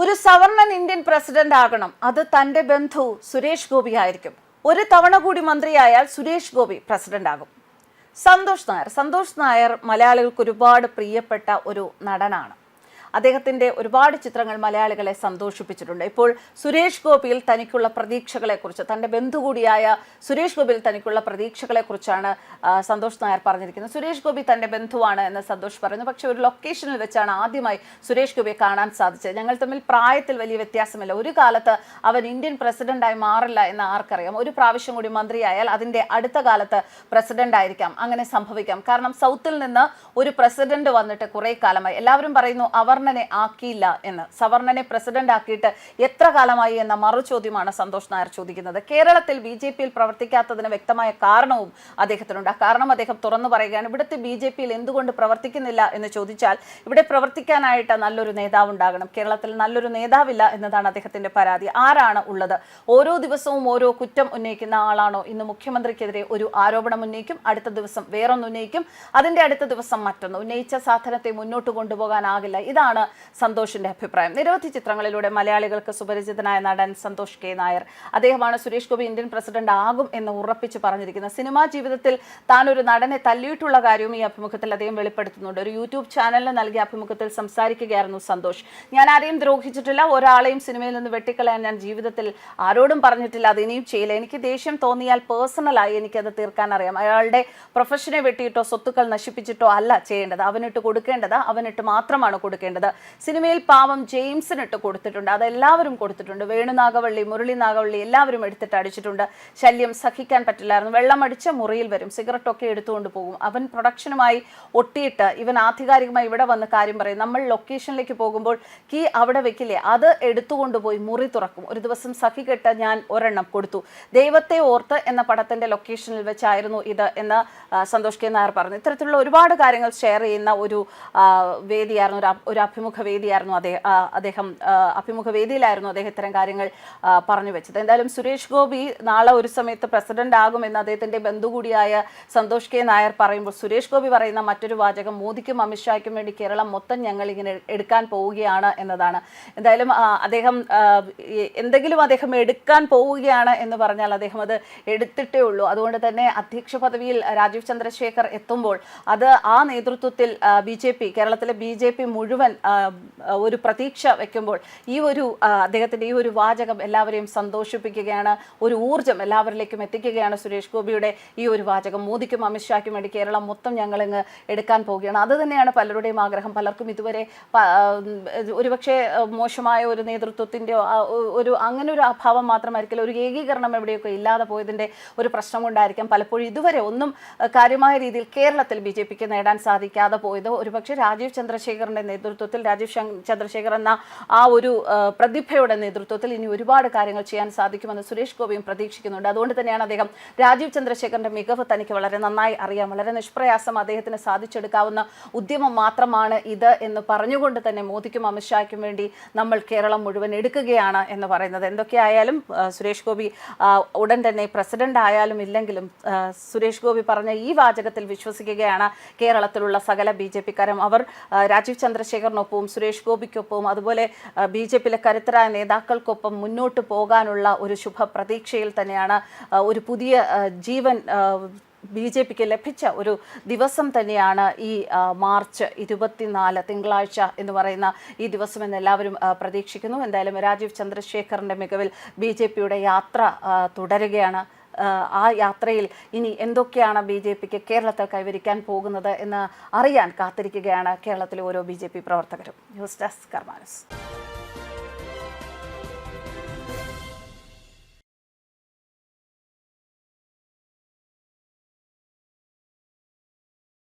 ഒരു സവർണൻ Indian president ആകണം. അത് തന്റെ ബന്ധു സുരേഷ് ഗോപി ആയിരിക്കും. ഒരു തവണ കൂടി മന്ത്രിയായാൽ സുരേഷ് ഗോപി പ്രസിഡന്റ് ആകും. സന്തോഷ് നായർ. സന്തോഷ് നായർ മലയാളികൾക്ക് ഒരുപാട് പ്രിയപ്പെട്ട ഒരു നടനാണ്. അദ്ദേഹത്തിന്റെ ഒരുപാട് ചിത്രങ്ങൾ മലയാളികളെ സന്തോഷിപ്പിച്ചിട്ടുണ്ട്. ഇപ്പോൾ സുരേഷ് ഗോപിയിൽ തനിക്കുള്ള പ്രതീക്ഷകളെക്കുറിച്ച് തന്റെ ബന്ധു കൂടിയായ സുരേഷ് ഗോപിയിൽ തനിക്കുള്ള പ്രതീക്ഷകളെക്കുറിച്ചാണ് സന്തോഷ് നായർ പറഞ്ഞിരിക്കുന്നത്. സുരേഷ് ഗോപി തന്റെ ബന്ധുവാണ് എന്ന് സന്തോഷ് പറഞ്ഞു പക്ഷേ ഒരു ലൊക്കേഷനിൽ വെച്ചാണ് ആദ്യമായി സുരേഷ് ഗോപിയെ കാണാൻ സാധിച്ചത്. ഞങ്ങൾ തമ്മിൽ പ്രായത്തിൽ വലിയ വ്യത്യാസമില്ല. ഒരു കാലത്ത് അവൻ ഇന്ത്യൻ പ്രസിഡന്റായി മാറില്ല എന്ന് ആർക്കറിയാം. ഒരു പ്രാവശ്യം കൂടി മന്ത്രിയായാൽ അതിന്റെ അടുത്ത കാലത്ത് പ്രസിഡന്റ് ആയിരിക്കാം അങ്ങനെ സംഭവിക്കാം. കാരണം സൗത്തിൽ നിന്ന് ഒരു പ്രസിഡന്റ് വന്നിട്ട് കുറേ കാലമായി. എല്ലാവരും പറയുന്നു അവർണനെ ആക്കിയില്ല എന്ന്. സവർണനെ പ്രസിഡന്റ് ആക്കിയിട്ട് എത്ര കാലമായി എന്ന മറു ചോദ്യമാണ് സന്തോഷ് നായർ ചോദിക്കുന്നത്. കേരളത്തിൽ ബി ജെ പിയിൽ പ്രവർത്തിക്കാത്തതിന് വ്യക്തമായ കാരണവും അദ്ദേഹത്തിനുണ്ട്. ആ കാരണം അദ്ദേഹം തുറന്നു പറയുകയാണ് ഇവിടുത്തെ ബി ജെ പിയിൽ എന്തുകൊണ്ട് പ്രവർത്തിക്കുന്നില്ല എന്ന് ചോദിച്ചാൽ ഇവിടെ പ്രവർത്തിക്കാനായിട്ട് നല്ലൊരു നേതാവ് ഉണ്ടാകണം. കേരളത്തിൽ നല്ലൊരു നേതാവില്ല എന്നതാണ് അദ്ദേഹത്തിന്റെ പരാതി. ആരാണ് ഉള്ളത്? ഓരോ ദിവസവും ഓരോ കുറ്റം ഉന്നയിക്കുന്ന ആളാണോ? ഇന്ന് മുഖ്യമന്ത്രിക്കെതിരെ ഒരു ആരോപണം ഉന്നയിക്കും അടുത്ത ദിവസം വേറൊന്ന് ഉന്നയിക്കും. അതിന്റെ അടുത്ത ദിവസം മറ്റൊന്ന്. ഉന്നയിച്ച സാധനത്തെ മുന്നോട്ട് കൊണ്ടുപോകാനാകില്ല. ഇതാണ് സന്തോഷിന്റെ അഭിപ്രായം. നിരവധി ചിത്രങ്ങളിലൂടെ മലയാളികൾക്ക് സുപരിചിതനായ നടൻ സന്തോഷ് കെ. നായർ. അദ്ദേഹമാണ് സുരേഷ് ഗോപി ഇന്ത്യൻ പ്രസിഡന്റ് ആകും എന്ന് ഉറപ്പിച്ച് പറഞ്ഞിരിക്കുന്നത്. സിനിമാ ജീവിതത്തിൽ താൻ ഒരു നടനെ തല്ലിയിട്ടുള്ള കാര്യവും ഈ അഭിമുഖത്തിൽ അദ്ദേഹം വെളിപ്പെടുത്തുന്നുണ്ട്. ഒരു യൂട്യൂബ് ചാനലിന് നൽകിയ അഭിമുഖത്തിൽ സംസാരിക്കുകയായിരുന്നു സന്തോഷ്. ഞാൻ ആരെയും ദ്രോഹിച്ചിട്ടില്ല. ഒരാളെയും സിനിമയിൽ നിന്ന് വെട്ടിക്കളയാൻ ഞാൻ ജീവിതത്തിൽ ആരോടും പറഞ്ഞിട്ടില്ല. അത് ഇനിയും ചെയ്യില്ല. എനിക്ക് ദേഷ്യം തോന്നിയാൽ പേഴ്സണലായി എനിക്കത് തീർക്കാൻ അറിയാം. അയാളുടെ പ്രൊഫഷനെ വെട്ടിയിട്ടോ സ്വത്തുക്കൾ നശിപ്പിച്ചിട്ടോ അല്ല ചെയ്യേണ്ടത്. അവനിട്ട് കൊടുക്കേണ്ടത് അവനിട്ട് മാത്രമാണ് കൊടുക്കേണ്ടത്. സിനിമയിൽ പാവം ജെയിംസിനിട്ട് കൊടുത്തിട്ടുണ്ട്. അതെല്ലാവരും കൊടുത്തിട്ടുണ്ട്. വേണു നാഗവള്ളി മുരളി നാഗവള്ളി എല്ലാവരും എടുത്തിട്ട് അടിച്ചിട്ടുണ്ട്. ശല്യം സഹിക്കാൻ പറ്റില്ലായിരുന്നു. വെള്ളമടിച്ച മുറിയിൽ വരും. സിഗരറ്റ് ഒക്കെ എടുത്തുകൊണ്ട് പോകും. അവൻ പ്രൊഡക്ഷനുമായി ഒട്ടിയിട്ട് ഇവൻ ആധികാരികമായി ഇവിടെ വന്ന് കാര്യം പറയും. നമ്മൾ ലൊക്കേഷനിലേക്ക് പോകുമ്പോൾ കീ അവിടെ വെക്കില്ലേ? അത് എടുത്തുകൊണ്ട് പോയി മുറി തുറക്കും. ഒരു ദിവസം സഖി കെട്ട് ഞാൻ ഒരെണ്ണം കൊടുത്തു. ദൈവത്തെ ഓർത്ത് എന്ന പടത്തിന്റെ ലൊക്കേഷനിൽ വെച്ചായിരുന്നു ഇത് എന്ന് സന്തോഷ് കെ നായർ പറഞ്ഞു. ഇത്തരത്തിലുള്ള ഒരുപാട് കാര്യങ്ങൾ ഷെയർ ചെയ്യുന്ന ഒരു വേദിയായിരുന്നു ഒരു അഭിമുഖ വേദിയായിരുന്നു അദ്ദേഹം അദ്ദേഹം അഭിമുഖ വേദിയിലായിരുന്നു അദ്ദേഹം ഇത്തരം കാര്യങ്ങൾ പറഞ്ഞു വെച്ചത്. എന്തായാലും സുരേഷ് ഗോപി നാളെ ഒരു സമയത്ത് പ്രസിഡന്റ് ആകുമെന്ന് അദ്ദേഹത്തിന്റെ ബന്ധു കൂടിയായ സന്തോഷ് കെ നായർ പറയുമ്പോൾ സുരേഷ് ഗോപി പറയുന്ന മറ്റൊരു വാചകം മോദിക്കും അമിത്ഷായ്ക്കും വേണ്ടി കേരളം മൊത്തം ഞങ്ങൾ ഇങ്ങനെ എടുക്കാൻ പോവുകയാണ് എന്നതാണ്. എന്തായാലും അദ്ദേഹം എന്തെങ്കിലും അദ്ദേഹം എടുക്കാൻ പോവുകയാണ് എന്ന് പറഞ്ഞാൽ അദ്ദേഹം അത് എടുത്തിട്ടേ ഉള്ളൂ. അതുകൊണ്ട് തന്നെ അധ്യക്ഷ പദവിയിൽ രാജീവ് ചന്ദ്രശേഖർ എത്തുമ്പോൾ അത് ആ നേതൃത്വത്തിൽ ബി ജെ പി കേരളത്തിലെ ബി ജെ പി മുഴുവൻ ഒരു പ്രതീക്ഷ വെക്കുമ്പോൾ ഈ ഒരു അദ്ദേഹത്തിന്റെ ഈ ഒരു വാചകം എല്ലാവരെയും സന്തോഷിപ്പിക്കുകയാണ് ഒരു ഊർജം എല്ലാവരിലേക്കും എത്തിക്കുകയാണ് സുരേഷ് ഗോപിയുടെ ഈ ഒരു വാചകം. മോദിക്കും അമിത്ഷായ്ക്കും വേണ്ടി കേരളം മൊത്തം ഞങ്ങളിങ്ങ് എടുക്കാൻ പോവുകയാണ്. അത് തന്നെയാണ് പലരുടെയും ആഗ്രഹം. പലർക്കും ഇതുവരെ ഒരുപക്ഷെ മോശമായ ഒരു നേതൃത്വത്തിന്റെ ഒരു അങ്ങനെ ഒരു അഭാവം മാത്രമായിരിക്കില്ല. ഒരു ഏകീകരണം എവിടെയൊക്കെ ഇല്ലാതെ പോയതിന്റെ ഒരു പ്രശ്നം കൊണ്ടായിരിക്കാം പലപ്പോഴും ഇതുവരെ ഒന്നും കാര്യമായ രീതിയിൽ കേരളത്തിൽ ബി നേടാൻ സാധിക്കാതെ പോയത്. ഒരുപക്ഷെ രാജീവ് ചന്ദ്രശേഖറിന്റെ നേതൃത്വത്തിൽ രാജീവ് ചന്ദ്രശേഖർ എന്ന ആ ഒരു പ്രതിഭയുടെ നേതൃത്വത്തിൽ ഇനി ഒരുപാട് കാര്യങ്ങൾ ചെയ്യാൻ സാധിക്കുമെന്ന് സുരേഷ് ഗോപിയും പ്രതീക്ഷിക്കുന്നുണ്ട്. അതുകൊണ്ട് തന്നെയാണ് അദ്ദേഹം രാജീവ് ചന്ദ്രശേഖറിന്റെ മികവ് തനിക്ക് വളരെ നന്നായി അറിയാം. വളരെ നിഷ്പ്രയാസം അദ്ദേഹത്തിന് സാധിച്ചെടുക്കാവുന്ന ഉദ്യമം മാത്രമാണ് ഇത് എന്ന് പറഞ്ഞുകൊണ്ട് തന്നെ മോദിക്കും അമിത്ഷായ്ക്കും വേണ്ടി നമ്മൾ കേരളം മുഴുവൻ എടുക്കുകയാണ് എന്ന് പറയുന്നത്. എന്തൊക്കെയായാലും സുരേഷ് ഗോപി ഉടൻ തന്നെ പ്രസിഡന്റ് ആയാലും ഇല്ലെങ്കിലും സുരേഷ് ഗോപി പറഞ്ഞ ഈ വാചകത്തിൽ വിശ്വസിക്കുകയാണ് കേരളത്തിലുള്ള സകല ബി ജെ പിക്കാരും. അവർ രാജീവ് രാജീവ് ചന്ദ്രശേഖറിനൊപ്പവും സുരേഷ് ഗോപിക്കൊപ്പവും അതുപോലെ ബി ജെ പിയിലെ കരുത്തരായ നേതാക്കൾക്കൊപ്പം മുന്നോട്ട് പോകാനുള്ള ഒരു ശുഭ പ്രതീക്ഷയിൽ തന്നെയാണ് ഒരു പുതിയ ജീവൻ ബി ജെ പിക്ക് ലഭിച്ച ഒരു ദിവസം തന്നെയാണ് ഈ മാർച്ച് ഇരുപത്തിനാല് തിങ്കളാഴ്ച എന്ന് പറയുന്ന ഈ ദിവസം എന്ന് എല്ലാവരും പ്രതീക്ഷിക്കുന്നു. എന്തായാലും രാജീവ് ചന്ദ്രശേഖറിന്റെ മികവിൽ ബി ജെ പിയുടെ യാത്ര തുടരുകയാണ്. ആ യാത്രയിൽ ഇനി എന്തൊക്കെയാണ് ബി ജെ പിക്ക് കേരളത്തിൽ കൈവരിക്കാൻ പോകുന്നത് എന്ന് അറിയാൻ കാത്തിരിക്കുകയാണ് കേരളത്തിലെ ഓരോ ബി ജെ പി പ്രവർത്തകരും. News desk കർമാനസ്.